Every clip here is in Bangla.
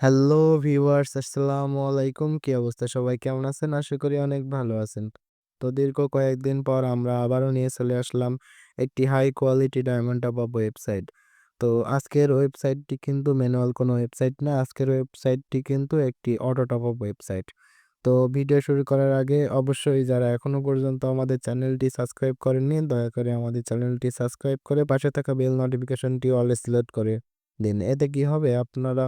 হ্যালো ভিউয়ার্স আসসালামু আলাইকুম। কি অবস্থা সবাই কেমন আছেন? আশা করি অনেক ভালো আছেন। তো দীর্ঘ কয়েকদিন পর আমরা আবারও নিয়ে চলে আসলাম একটি high quality diamond top website. তো আজকের ওয়েবসাইটটি কিন্তু ম্যানুয়াল কোনো ওয়েবসাইট না। আজকের ওয়েবসাইটটি কিন্তু একটি অটো টপ আপ ওয়েবসাইট। তো ভিডিও শুরু করার আগে অবশ্যই যারা এখনও পর্যন্ত আমাদের চ্যানেলটি সাবস্ক্রাইব করেননি, দয়া করে আমাদের চ্যানেলটি সাবস্ক্রাইব করে পাশে থাকা বেল নোটিফিকেশনটি অলে সিলেক্ট করে দিন। এতে কি হবে? আপনারা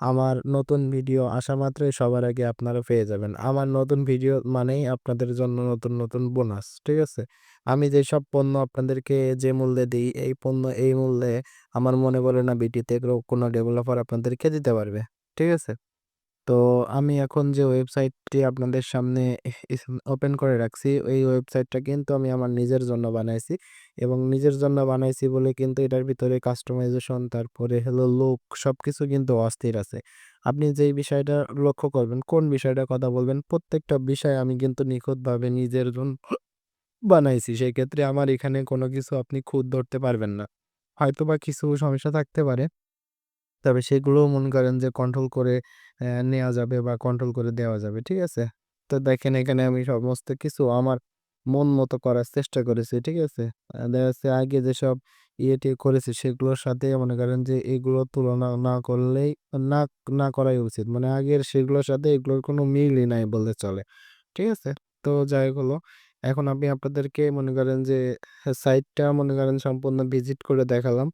আমার নতুন ভিডিও আসা মাত্রই সবার আগে আপনারা পেয়ে যাবেন। আমার নতুন ভিডিও মানেই আপনাদের জন্য নতুন, নতুন বোনাস। ঠিক আছে? আমি যে সব পণ্য আপনাদেরকে যে মূল্যে দিই, এই পণ্য এই মূল্যে আমার মনে পড়ে না বিটিতে কোনো ডেভেলপার আপনাদেরকে দিতে পারবে। ঠিক আছে? তো আমি এখন যে ওয়েবসাইটটি আপনাদের সামনে ওপেন করে রাখছি, এই ওয়েবসাইটটা কিন্তু আমি আমার নিজের জন্য বানাইছি এবং নিজের জন্য বানাইছি বলে কিন্তু এটার ভিতরে কাস্টমাইজেশন তারপরে হলো লুক সব কিছু কিন্তু অস্থির আছে। আপনি যেই বিষয়টা লক্ষ্য করবেন, কোন বিষয়টা কথা বলবেন, প্রত্যেকটা বিষয় আমি কিন্তু নিখুঁতভাবে নিজের জন্য বানাইছি। সেক্ষেত্রে আমার এখানে কোনো কিছু আপনি খুঁত ধরতে পারবেন না। হয়তোবা কিছু সমস্যা থাকতে পারে। তবে সেগুলোও মনে করেন যে কন্ট্রোল করে নেওয়া যাবে বা কন্ট্রোল করে দেওয়া যাবে। ঠিক আছে? তো দেখেন এখানে আমি সমস্ত কিছু আমার মন মতো করার চেষ্টা করেছি। ঠিক আছে? দেখা যাচ্ছে আগে যেসব ইয়ে-টিয়ে করেছি সেগুলোর সাথে মনে করেন যে এগুলোর তুলনা না করলেই না, না করাই উচিত। মানে আগের সেগুলোর সাথে এগুলোর কোনো মিলই নাই বললে চলে। ঠিক আছে? তো যাই হলো। এখন আমি আপনাদেরকে মনে করেন যে সাইটটা মনে করেন সম্পূর্ণ ভিজিট করে দেখালাম।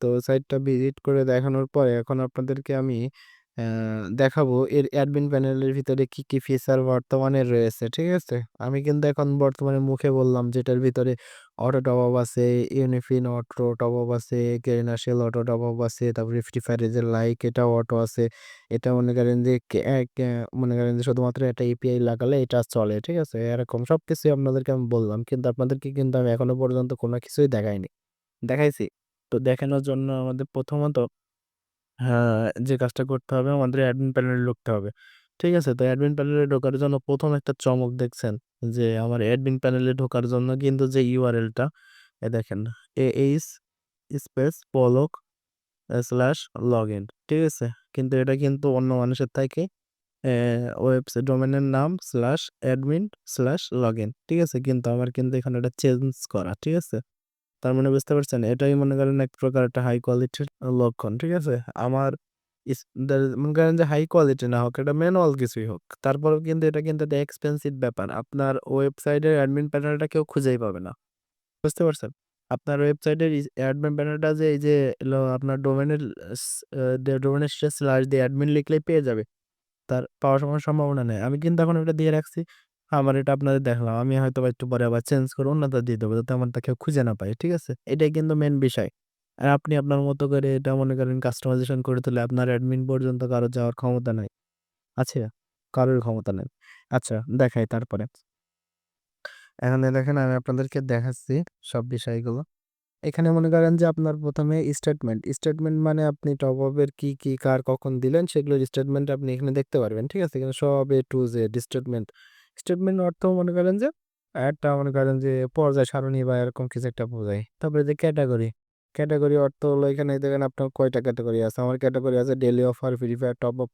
তো সাইটটা ভিজিট করে দেখানোর পরে এখন আপনাদেরকে আমি দেখাবো এর অ্যাডমিন প্যানেলের ভিতরে কি, কি ফিচার বর্তমানে রয়েছে। ঠিক আছে? আমি কিন্তু এখন বর্তমানে মুখে বললাম যেটার ভিতরে অটো টপ আপ আছে, ইউনিফিন অটো টপ আপ আছে, Garena shell auto top up আছে, তারপরে ফ্রি ফায়ারের যে লাইক এটাও অটো আছে। এটা মনে করেন যে মনে করেন যে শুধুমাত্র একটা এপিআই লাগালে এটা চলে। ঠিক আছে? এরকম সব কিছুই আপনাদেরকে আমি বললাম। কিন্তু আপনাদেরকে কিন্তু আমি এখনও পর্যন্ত কোনো কিছুই দেখাইনি। দেখাইছি? তো দেখানোর জন্য আমাদের প্রথমত যে কাজটা করতে হবে আমাদের অ্যাডমিন প্যানেলে ঢুকতে হবে। ঠিক আছে? তো অ্যাডমিন প্যানেলে ঢোকার জন্য প্রথম একটা চমক দেখছেন যে আমার অ্যাডমিন প্যানেলে ঢোকার জন্য কিন্তু যে ইউআরএলটা এ দেখেন AH স্পেস পলক স্ল্যাশ লগ ইন ঠিক আছে? কিন্তু এটা কিন্তু অন্য মানুষের থেকে ওয়েবসাইট ডোমেনের নাম স্ল্যাশ অ্যাডমিন স্ল্যাশ লগইন। ঠিক আছে? কিন্তু আমার কিন্তু এখানে এটা চেঞ্জ করা। ঠিক আছে? তার মানে বুঝতে পারছেন? এটাই মনে করেন এক প্রকার একটা হাই কোয়ালিটির লক্ষণ। ঠিক আছে? আমার মনে করেন যে হাই কোয়ালিটি না হোক, এটা ম্যানুয়াল কিছুই হোক। তারপরেও কিন্তু এটা কিন্তু একটা এক্সপেনসিভ ব্যাপার। আপনার ওয়েবসাইটের অ্যাডমিন প্যানেলটা কেউ খুঁজেই পাবে না। বুঝতে পারছেন? আপনার ওয়েবসাইটের অ্যাডমিন প্যানেলটা যে এই যে আপনার ডোমেনের ডোমেনের শেষে স্ল্যাশ দিয়ে অ্যাডমিন লিখলেই পেয়ে যাবে। তার পাওয়ার সম্ভাবনা নেই। আমি কিন্তু এখন এটা দিয়ে রাখছি। আমার এটা আপনাদের দেখলাম আমি হয়তোবা একটু পরে আবার চেঞ্জ করে অন্যটা দিয়ে দেব যাতে আমারটা কেউ খুঁজে না পায়। ঠিক আছে? এটাই কিন্তু মেন বিষয়। আর আপনি আপনার মতো করে এটা মনে করেন কাস্টমাইজেশন করে তুলে আপনার অ্যাডমিন পর্যন্ত কারও যাওয়ার ক্ষমতা নাই। আছে? কারোর ক্ষমতা নেই। আচ্ছা দেখাই তারপরে। এখানে দেখেন আমি আপনাদেরকে দেখাচ্ছি সব বিষয়গুলো। এখানে মনে করেন যে আপনার প্রথমে স্টেটমেন্ট। স্টেটমেন্ট মানে আপনি টপ আপ এর কি, কি কার কখন দিলেন সেগুলোর স্টেটমেন্ট আপনি এখানে দেখতে পারবেন। ঠিক আছে? এখানে সব A to Z statement. Statement অর্থ মনে করেন যে একটা মনে করেন যে পর্যায় সারণী বা এরকম কিছু একটা বোঝায়। তারপরে যে ক্যাটাগরি ক্যাটাগরি অর্থ হলো এখানে দেখেন আপনার কয়টা ক্যাটাগরি আছে। আমার ক্যাটাগরি আছে daily offer, Free Fire top up,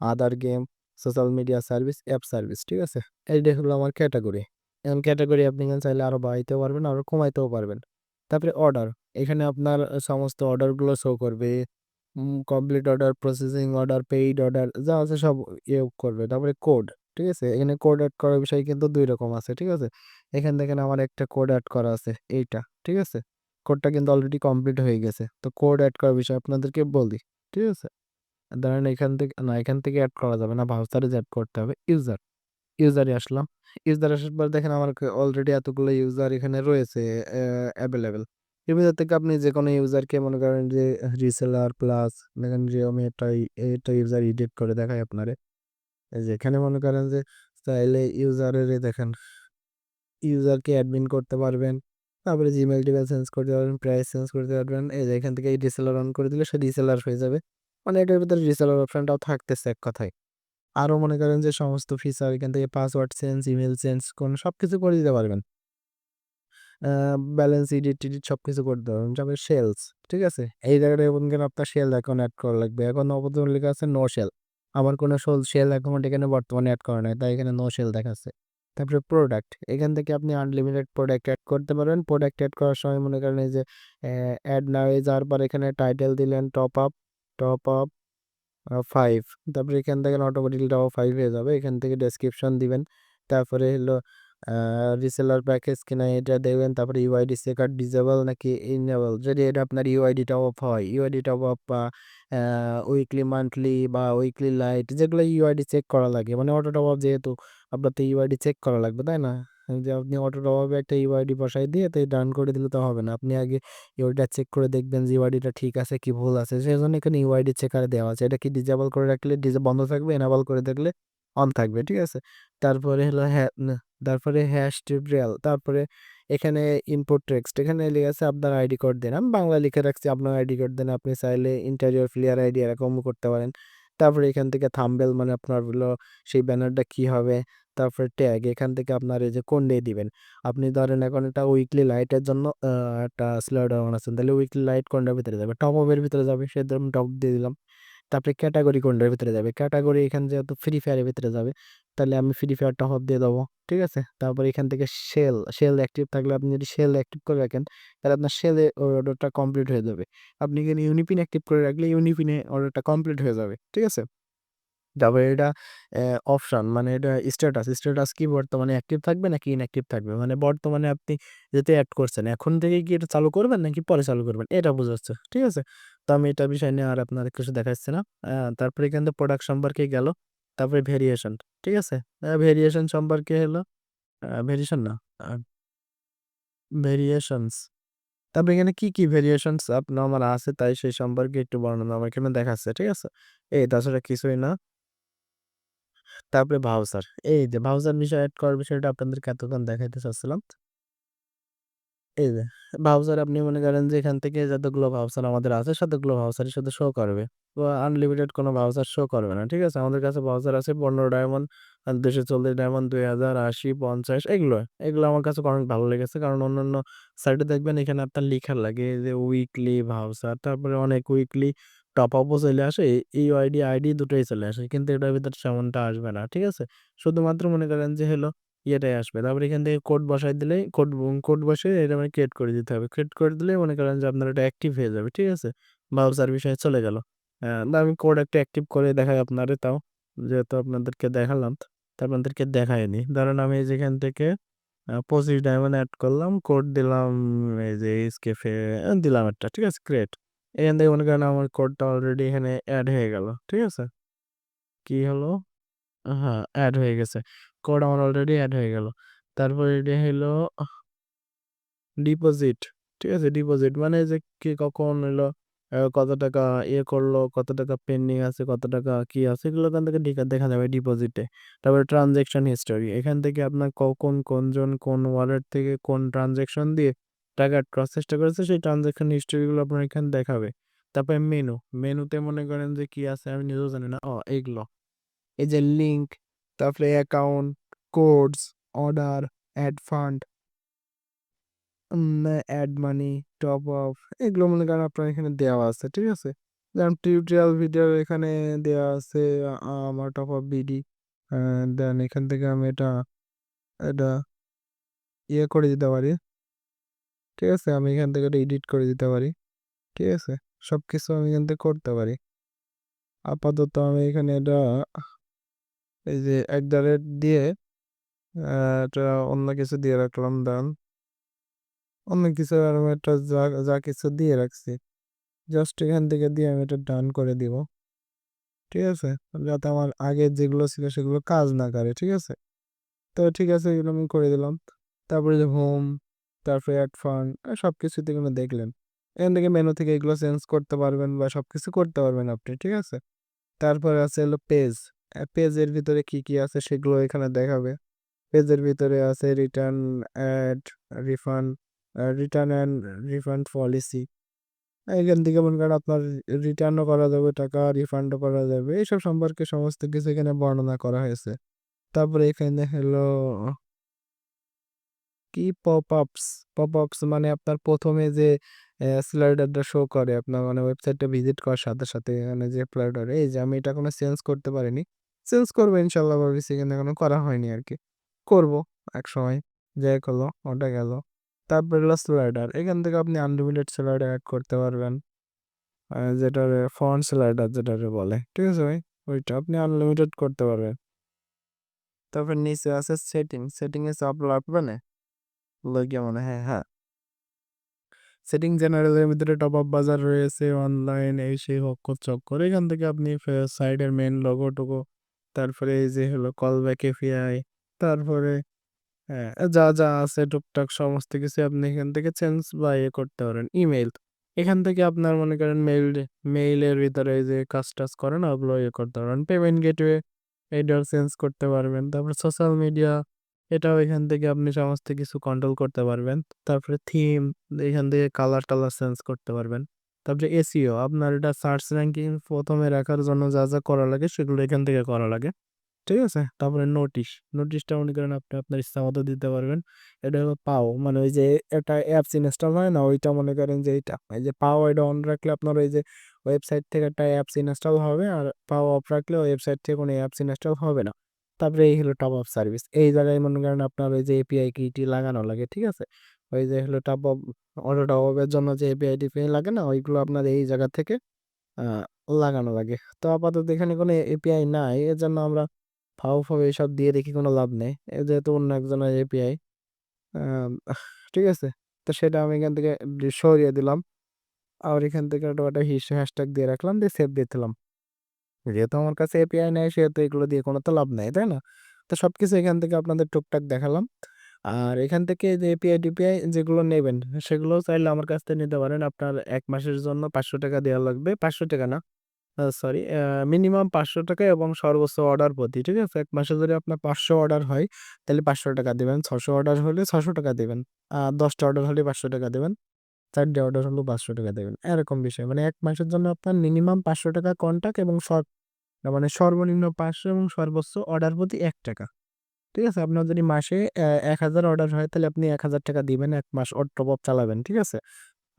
other game, social media service, app service. ঠিক আছে? এইটা হলো আমার ক্যাটাগরি এখন ক্যাটাগরি আপনি এখানে চাইলে আরও বাড়াইতেও পারবেন, আরও কমাইতেও পারবেন। তারপরে অর্ডার। এখানে আপনার সমস্ত অর্ডারগুলো শো করবে। Complete order, processing order, paid order যা আছে সব ইয়ে করবে। তারপরে কোড। ঠিক আছে? এখানে কোড এড করার বিষয় কিন্তু ২ রকম আছে। ঠিক আছে? এখানে দেখেন আমার একটা কোড এড করা আছে, এইটা। ঠিক আছে? কোডটা কিন্তু অলরেডি কমপ্লিট হয়ে গেছে। তো কোড এড করার বিষয় আপনাদেরকে বলি। ঠিক আছে? ধরেন এখান থেকে, না, এখান থেকে এড করা যাবে না। ব্রাউজারে এড করতে হবে। ইউজার। ইউজারে আসলাম। ইউজার আসার পর দেখেন আমার অলরেডি এতগুলো ইউজার এখানে রয়েছে অ্যা এভেইলেবল। এর ভিতর থেকে আপনি যেকোনো ইউজারকে মনে করেন যে রিসেলার প্লাস দেখেন যে আমি একটা এটা ইউজার এডিট করে দেখাই আপনারে। এই যে মনে করেন যে চাইলে ইউজারের দেখেন ইউজারকে অ্যাডমিন করতে পারবেন। তারপরে জিমেল টিমেইল চেঞ্জ করতে পারবেন, প্রাইস চেঞ্জ করতে পারবেন। এই যে এখান থেকে এই রিসেলার অন করে দিলে সে রিসেলার হয়ে যাবে। মানে এটার ভিতরে রিসেলার অপশনটাও থাকতেছে এক কথায়। আরও মনে করেন যে সমস্ত ফিচার এখান থেকে পাসওয়ার্ড চেঞ্জ, ইমেইল চেঞ্জ কোন সবকিছু করে দিতে পারবেন। ব্যালেন্স এডিট টেডিট সবকিছু করতে পারবেন। তারপরে সেলস, ঠিক আছে? এই জায়গাটায় মনে করেন আপনার সেল অ্যাকাউন্ট অ্যাড করা লাগবে। এখন আপাতত লেখা আছে নো সেল। আমার কোনো সোল সেল অ্যাকাউন্ট এখানে বর্তমানে অ্যাড করা নাই। তাই এখানে নো সেল দেখাচ্ছে। তারপরে প্রোডাক্ট, এখান থেকে আপনি আনলিমিটেড প্রোডাক্ট অ্যাড করতে পারেন প্রোডাক্ট অ্যাড করার সময় মনে করেন এই যে অ্যাড না হয়ে যাওয়ার পর এখানে টাইটেল দিলেন top up, top up five তারপরে এখান থেকে অটোমেটিক্যালি টপ ফাইভ 5 হয়ে যাবে। এখান থেকে ডেসক্রিপশন দিবেন। তারপরে হলো রিসেলার প্যাকেজ কিনা এটা দেখবেন। তারপরে ইউআইডি চেকার ডিজেবল নাকি ইনেবল যদি এটা আপনার ইউআইডি টপ আপ হয়, ইউআইডি টপ আপ বা উইকলি, মান্থলি বা উইকলি লাইট যেগুলো ইউআইডি চেক করা লাগে। মানে অটো টপ আপ যেহেতু আপনার তো ইউআইডি চেক করা লাগবে, তাই না? যে আপনি অটো টপ আপে একটা ইউআইডি বসাই দিয়ে তো ডান করে দিলে তো হবে না। আপনি আগে ইউআইডিটা চেক করে দেখবেন যে ইউআইডিটা ঠিক আছে কি ভুল আছে। সেই জন্য এখানে ইউআইডি চেকার দেওয়া আছে। এটা কি ডিজেবল করে রাখলে ডিজে বন্ধ থাকবে, এনেবল করে দেখলে অন থাকবে, ঠিক আছে? তারপরে হলো হ্যাঁ তারপরে হ্যাশ টিউটোরিয়াল তারপরে এখানে ইনপুট টেক্সট এখানে লেখা আছে আপনার আইডি কোড দেন। আমি বাংলা লিখে রাখছি আপনার আইডি কোড দেন। আপনি চাইলে ইন্টেরিয়র ফ্লেয়ার আইডি এরকমও করতে পারেন। তারপরে এখান থেকে থাম্বনেল মানে আপনার হলো সেই ব্যানারটা কি হবে? তারপরে ট্যাগ এখান থেকে আপনার এই যে কোন ডে দিবেন। আপনি ধরেন এখন একটা উইকলি লাইটের জন্য একটা স্লাইডার বানাচ্ছেন। তাহলে উইকলি লাইট কোনটার ভিতরে যাবে? টপ এর ভিতরে যাবে। আমি টপ দিয়ে দিলাম। তারপরে ক্যাটাগরি কোনটার ভিতরে যাবে? ক্যাটাগরি এখানে যেহেতু ফ্রি ফায়ারের ভিতরে যাবে। তাহলে আমি ফ্রি ফায়ারটা আপ দিয়ে দেবো। ঠিক আছে? তারপরে এখান থেকে সেল, সেল অ্যাক্টিভ থাকলে আপনি যদি সেল অ্যাক্টিভ করে রাখেন তাহলে আপনার সেলে অর্ডারটা কমপ্লিট হয়ে যাবে। আপনি এখানে ইউনিপিন অ্যাক্টিভ করে রাখলে ইউনিপিনে অর্ডারটা কমপ্লিট হয়ে যাবে। ঠিক আছে? তারপরে এটা অপশন মানে এটা স্ট্যাটাস, স্ট্যাটাস কি বর্তমানে অ্যাক্টিভ থাকবে নাকি ইনঅ্যাক্টিভ থাকবে? মানে বর্তমানে আপনি যেহেতু অ্যাড করছেন এখন থেকে কি এটা চালু করবেন নাকি পরে চালু করবেন? এটা বোঝাচ্ছে। ঠিক আছে? তো আমি এটা বিষয় নিয়ে আর আপনাদের কিছু দেখাচ্ছি না। তারপরে এখান থেকে প্রোডাক্ট সম্পর্কে গেল। তারপরে ভেরিয়েশন, ঠিক আছে? ভেরিয়েশন সম্পর্কে হলো ভেরিয়েশন না ভেরিয়েশনস তারপরে এখানে কি, কি ভেরিয়েশনস আপনার আমার আছে তাই সেই সম্পর্কে একটু বর্ণনা আমার এখানে দেখাচ্ছে। ঠিক আছে? এই তাছাড়া কিছুই না। তারপরে ভাউচার। এই যে ভাউচার বিষয় এড করার বিষয়টা আপনাদেরকে এতক্ষণ দেখাইতে চাচ্ছিলাম। এই যে ভাউচার আপনি মনে করেন যে এখান থেকে যতগুলো ভাউচার আমাদের আছে ততগুলো ভাউচারই শুধু শো করবে। আনলিমিটেড কোনো ভাউচার শো করবে না। ঠিক আছে? আমাদের কাছে ভাউচার আছে 15 ডায়মন্ড, দুশো চল্লিশ ডায়মন্ড, 2000, 80, 50 এগুলো। এগুলো আমার কাছে অনেক ভালো লেগেছে। কারণ অন্যান্য সাইটে দেখবেন এখানে আপনার লিখা লাগে যে উইকলি ভাউচার তারপরে অনেক উইকলি টপ আপও চলে আসে। ইউআইডি, আইডি আইডি দুটোই চলে আসে। কিন্তু এটার ভিতরে সেমনটা আসবে না। ঠিক আছে? শুধুমাত্র মনে করেন যে হলো ইয়েটাই আসবে। তারপরে এখান থেকে কোড বসাই দিলেই কোড কোড বসিয়ে এটা মানে ক্রিয়েট করে দিতে হবে। ক্রিয়েট করে দিলেই মনে করেন যে আপনার এটা অ্যাক্টিভ হয়ে যাবে। ঠিক আছে? ভাউচার বিষয়ে চলে গেল। আমি কোড একটা অ্যাক্টিভ করে দেখাই আপনারে তাও। যেহেতু আপনাদেরকে দেখালাম তো আপনাদেরকে দেখাইনি। ধরেন আমি যেখান থেকে পঁচিশ 25 ডায়মন্ড এড করলাম, কোড দিলাম এই যে এসকেফে দিলাম একটা। ঠিক আছে? ক্রিয়েট। এখান থেকে মনে করেন আমার কোডটা অলরেডি এখানে অ্যাড হয়ে গেল। ঠিক আছে? কি হলো? হ্যাঁ, অ্যাড হয়ে গেছে। কোড আমার অলরেডি অ্যাড হয়ে গেল। তারপরে এটা হইল ডিপোজিট। ঠিক আছে? ডিপোজিট মানে যে কে কখন হলো আ কত টাকা ইয়ে করল, কত টাকা পেন্ডিং আছে, কত টাকা কি আছে এগুলো এখান থেকে দেখা যাবে ডিপোজিটে। তারপরে ট্রান্সেকশন হিস্টোরি। এখান থেকে আপনার কখন কোনজন কোন ওয়ালেট থেকে কোন ট্রান্সেকশন দিয়ে টাকা চেষ্টা করেছে সেই ট্রান্সেকশন হিস্টোরি গুলো আপনার এখানে দেখাবে। তারপরে মেনু। মেনুতে মনে করেন যে কি আছে আমি নিজেও জানি না। ও এইগুলো। এই যে লিঙ্ক, তারপরে account, codes, order, add fund add money, top up এগুলো মনে করেন আপনার এখানে দেওয়া আছে। ঠিক আছে? যেমন টিউটোরিয়াল ভিডিও এখানে দেওয়া আছে আমার টপ আপ বিডি। দেন এখান থেকে আমি এটা এটা ইয়ে করে দিতে পারি। ঠিক আছে? আমি এখান থেকে এডিট করে দিতে পারি। ঠিক আছে? সব কিছু আমি এখান থেকে করতে পারি। আপাতত আমি এখানে এটা এই যে এট দ্য রেট দিয়ে এটা অন্য কিছু দিয়ে রাখলাম দেন। অন্য কিছু আর আমি একটা যা, যা কিছু দিয়ে রাখছি। জাস্ট এখান থেকে দিয়ে আমি এটা ডান করে দিব। ঠিক আছে? যাতে আমার আগে যেগুলো ছিল সেগুলো কাজ না করে। ঠিক আছে? তো ঠিক আছে এগুলো আমি করে দিলাম। তারপরে যে হোম, তারপরে এড ফান্ড সবকিছুতে এগুলো দেখলেন। এখান থেকে মেনু থেকে এগুলো চেঞ্জ করতে পারবেন বা সব কিছু করতে পারবেন আপনি। ঠিক আছে? তারপরে আছে হলো পেজ। পেজের ভিতরে কি, কি আছে সেগুলো এখানে দেখাবে। পেজের ভিতরে আছে return, add, refund, return and refund policy. এখান থেকে মনে করেন আপনার রিটার্নও করা যাবে টাকা, রিফান্ডও করা যাবে। এইসব সম্পর্কে সমস্ত কিছু এখানে বর্ণনা করা হয়েছে। তারপরে এখানে হলো কি পপ-আপস? পপ-আপস মানে আপনার প্রথমে যে স্লাইডারটা শো করে আপনার মানে ওয়েবসাইটটা ভিজিট করার সাথে, সাথে এখানে যে স্লাইডার এই যে আমি এটা কোনো চেঞ্জ করতে পারিনি। চেঞ্জ করব ইনশাল্লাহ কিন্তু এখনও করা হয়নি আরকি। করব একসময়। যাই হোক হলো, ওটা গেল। তারপরে হলো স্লাইডার। এখান থেকে আপনি আনলিমিটেড স্লাইডার অ্যাড করতে পারবেন। যেটারে ফন্ট স্লাইডার যেটারে বলে। ঠিক আছে ভাই? ওইটা আপনি আনলিমিটেড করতে পারবেন। তারপর নিচে আছে সেটিং। সেটিংয়ে চাপ লাগবে না? মনে হয় হ্যাঁ। সেটিং ভিতরে টপ আপ বাজার রয়েছে, অনলাইন এই সেই চক্কর। এখান থেকে আপনি মেইন লোগো-টোগো তারপরে এই যে হলো কল ব্যাক এপিআই তারপরে হ্যাঁ, যা, যা আছে টুকটাক সমস্ত কিছু আপনি এখান থেকে চেঞ্জ বা ইয়ে করতে পারেন। ইমেইল। এখান থেকে আপনার মনে করেন মেইল মেইলের ভিতরে এই যে কাজ-টাজ করেন ওগুলো ইয়ে করতে পারেন পেমেন্ট গেটওয়ে এটাও চেঞ্জ করতে পারবেন। তারপর সোশ্যাল মিডিয়া এটাও এখান থেকে আপনি সমস্ত কিছু কন্ট্রোল করতে পারবেন। তারপরে থিম এখান থেকে কালার-টালার চেঞ্জ করতে পারবেন। তারপরে এসিও আপনার এটা সার্চ র্যাঙ্কিং প্রথমে রাখার জন্য যা, যা করা লাগে সেগুলো এখান থেকে করা লাগে। ঠিক আছে? তারপরে নোটিশ। নোটিশটা মনে করেন আপনি আপনার ইচ্ছামত দিতে পারবেন। এটা হলো পাও মানে ওই যে একটা অ্যাপস ইনস্টল হয় না? ওইটা মনে করেন যে এইটা। এই যে পাও এটা অন রাখলে আপনার ওই যে ওয়েবসাইট থেকে একটা অ্যাপস ইনস্টল হবে আর পাও অফ রাখলে ওয়েবসাইট থেকে কোনো অ্যাপস ইনস্টল হবে না। তারপরে এই হলো টপ আপ সার্ভিস। এই জায়গায় মনে করেন আপনার ওই যে এপিআই কি-টি লাগানো লাগে। ঠিক আছে? ওই যে হলো টপ আপ অটো টপ আপের জন্য যে এপিআই-টিপিআই লাগে না? ওইগুলো আপনার এই জায়গা থেকে লাগানো লাগে। তো আপাতত এখানে কোনো এপিআই নাই। এর জন্য আমরা ফাও-ফাও এসব দিয়ে দেখি কোনো লাভ নেই। যেহেতু অন্য একজনের এপিআই। ঠিক আছে? তো সেটা আমি এখান থেকে সরিয়ে দিলাম। আর এখান থেকে একটা হ্যাশট্যাগ দিয়ে রাখলাম, দিয়ে সেভ দিয়ে দিলাম। যেহেতু আমার কাছে এপিআই নাই সেহেতু এগুলো দিয়ে কোনো তো লাভ নেই তাই না? তো সবকিছু এখান থেকে আপনাদের টুকটাক দেখালাম। আর এখান থেকে যে এপিআই-টিপিআই যেগুলো নেবেন সেগুলো চাইলে আমার কাছ থেকে নিতে পারেন। আপনার এক মাসের জন্য ৳৫০০ দেওয়া লাগবে। ৳৫০০ না, সরি মিনিমাম পাঁচশো টাকা এবং সর্বোচ্চ অর্ডার প্রতি। ঠিক আছে? এক মাসে যদি আপনার ৫০০ অর্ডার হয় তাহলে পাঁচশো টাকা দেবেন ছশো অর্ডার হলে ৳৬০০ দিবেন। আ ১০ টা অর্ডার হলে ৳৫০০ দিবেন। ৪ টা অর্ডার হলেও ৳৫০০ দিবেন। এরকম বিষয়। মানে এক মাসের জন্য আপনার মিনিমাম ৳৫০০ কন্টাক্ট এবং সর মানে সর্বনিম্ন ৫০০ এবং সর্বোচ্চ অর্ডার প্রতি এক টাকা ঠিক আছে? আপনার যদি মাসে এক হাজার অর্ডার হয়, তাহলে আপনি ৳১০০০ দিবেন, এক মাস অ টপ আপ চালাবেন। ঠিক আছে?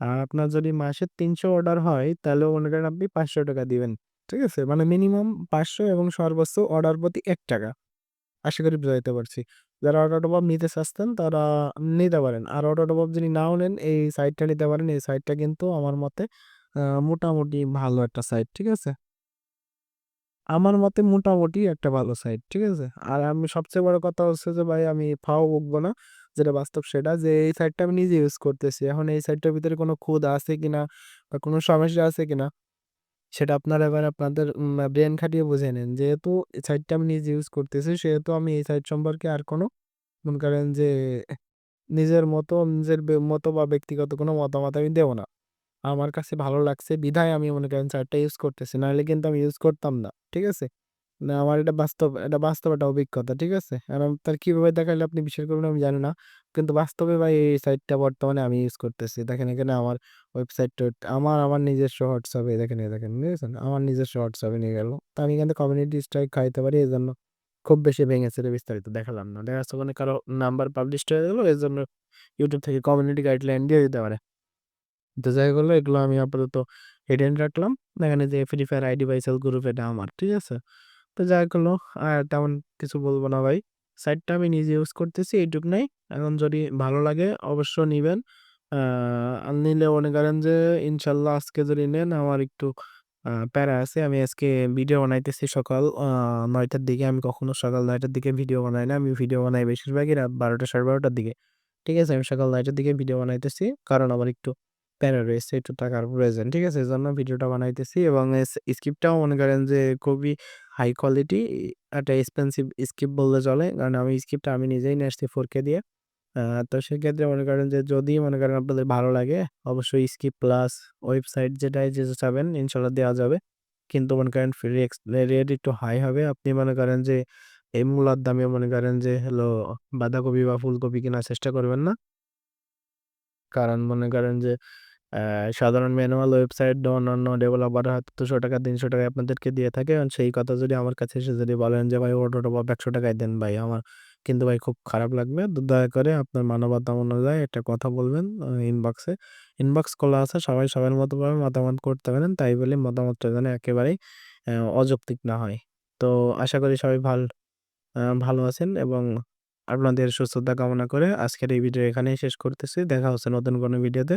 আর আপনার যদি মাসে ৩০০ অর্ডার হয়, তাহলে মনে করেন আপনি ৳৫০০ দিবেন। ঠিক আছে? মানে মিনিমাম ৫০০ এবং সর্বোচ্চ অর্ডার প্রতি এক টাকা আশা করি বুঝাইতে পারছি। যারা অটো টপ আপ নিতে চাচ্ছেন, তারা নিতে পারেন। আর অটো টপ আপ যদি নাও নেন, এই সাইটটা নিতে পারেন। এই সাইটটা কিন্তু আমার মতে মোটামুটি ভালো একটা সাইট। ঠিক আছে? আমার মতে মোটামুটি একটা ভালো সাইট। ঠিক আছে? আর আমি সবচেয়ে বড় কথা হচ্ছে যে, ভাই, আমি ফাও বকবো না। যেটা বাস্তব সেটা যে, এই সাইটটা আমি নিজে ইউজ করতেছি। এখন এই সাইটটার ভিতরে কোনো খুঁত আছে কিনা বা কোনো সমস্যা আছে কিনা সেটা আপনার এবার আপনাদের ব্রেন খাটিয়ে বুঝে নেন। যেহেতু এই সাইটটা আমি নিজে ইউজ করতেছি, সেহেতু আমি এই সাইট সম্পর্কে আর কোনো মনে করেন যে, নিজের মতো নিজের মতো বা ব্যক্তিগত কোনো মতামত আমি দেবো না। আমার কাছে ভালো লাগছে, বিধায় আমি মনে করেন সাইটটা ইউজ করতেছি। নাহলে কিন্তু আমি ইউজ করতাম না। ঠিক আছে? না আমার এটা বাস্তব এটা বাস্তব একটা অভিজ্ঞতা। ঠিক আছে? আর তার কীভাবে দেখাইলে আপনি বিশ্বাস করবেন আমি জানি না। কিন্তু বাস্তবে ভাই এই সাইটটা বর্তমানে আমি ইউজ করতেছি। দেখেন এখানে আমার ওয়েবসাইটটা আমার আমার নিজস্ব হোয়াটসঅ্যাপ এই দেখেন, এই দেখেন বুঝেছেন? আমার নিজস্ব হোয়াটসঅ্যাপে নিয়ে গেল। তো আমি এখান কমিউনিটি স্ট্রাইক খাইতে পারি এজন্য খুব বেশি ভেঙে চুরে বিস্তারিত দেখালাম না। দেখা যাচ্ছে ওখানে কারও নাম্বার পাবলিশড হয়ে গেল জন্য ইউটিউব থেকে কমিউনিটি গাইডলাইন দিয়ে দিতে পারে। তো যাই হলো এগুলো আমি আপাতত হিডেন রাখলাম। দেখেন এই যে Free Fire ID buy sell group এটা আমার। ঠিক আছে? তো হোক হলো আর তেমন কিছু বলব না ভাই। সাইটটা আমি নিজে ইউজ করতেছি, এইটুক নাই। এখন যদি ভালো লাগে অবশ্য নিবেন। নিলে মনে করেন যে, ইনশাল্লাহ আজকে যদি নেন, আমার একটু প্যারা আছে। আমি আজকে ভিডিও বানাইতেছি সকাল নয়টার দিকে। আমি কখনো সকাল ৯ টার দিকে ভিডিও বানাই না। আমি ভিডিও বানাই বেশিরভাগই রাত বারোটা, সাড়ে বারোটার দিকে। ঠিক আছে? আমি সকাল ৯ টার দিকে ভিডিও বানাইতেছি। কারণ আমার একটু প্যারা রয়েছে, একটু টাকার প্রয়োজন। ঠিক আছে? এজন্য ভিডিওটা বানাইতেছি এবং স্ক্রিপ্টটাও মনে করেন যে খুবই হাই কোয়ালিটি একটা এক্সপেনসিভ স্ক্রিপ্ট বললে চলে। কারণ আমি স্ক্রিপ্টটা আমি নিজেই নিয়ে আসছি 4K দিয়ে। তো সেক্ষেত্রে মনে করেন যে যদি মনে করেন আপনাদের ভালো লাগে অবশ্যই স্ক্রিপ্ট প্লাস ওয়েবসাইট যেটাই যে চাবেন ইনশাআল্লাহ দেওয়া যাবে। কিন্তু মনে করেন ফ্রি রেট একটু হাই হবে। আপনি মনে করেন যে এই মূলার দামে মনে করেন যে হলো বাঁধাকপি বা ফুলকপি কেনার চেষ্টা করবেন না। কারণ মনে করেন যে সাধারণ ম্যানুয়াল ওয়েবসাইট বা অন্যান্য ডেভেলপাররা হয়তো ৳২০০ ৳৩০০ আপনাদেরকে দিয়ে থাকে। সেই কথা যদি আমার কাছে এসে যদি বলেন যে, ভাই অটো টপ আপ ৳১০০ দেন ভাই আমার কিন্তু ভাই খুব খারাপ লাগবে। দয়া করে আপনার মানবতা অনুযায়ী একটা কথা বলবেন ইনবক্সে। ইনবক্স খোলা আছে, সবাই সবার মতো ভাবে মতামত করতে পারেন। তাই বলে মতামতটা যেন একেবারেই অযৌক্তিক না হয়। তো আশা করি সবাই ভালো ভালো আছেন এবং আপনাদের সুস্থতা কামনা করে আজকের এই ভিডিও এখানেই শেষ করতেছি। দেখা হচ্ছে নতুন কোনো ভিডিওতে।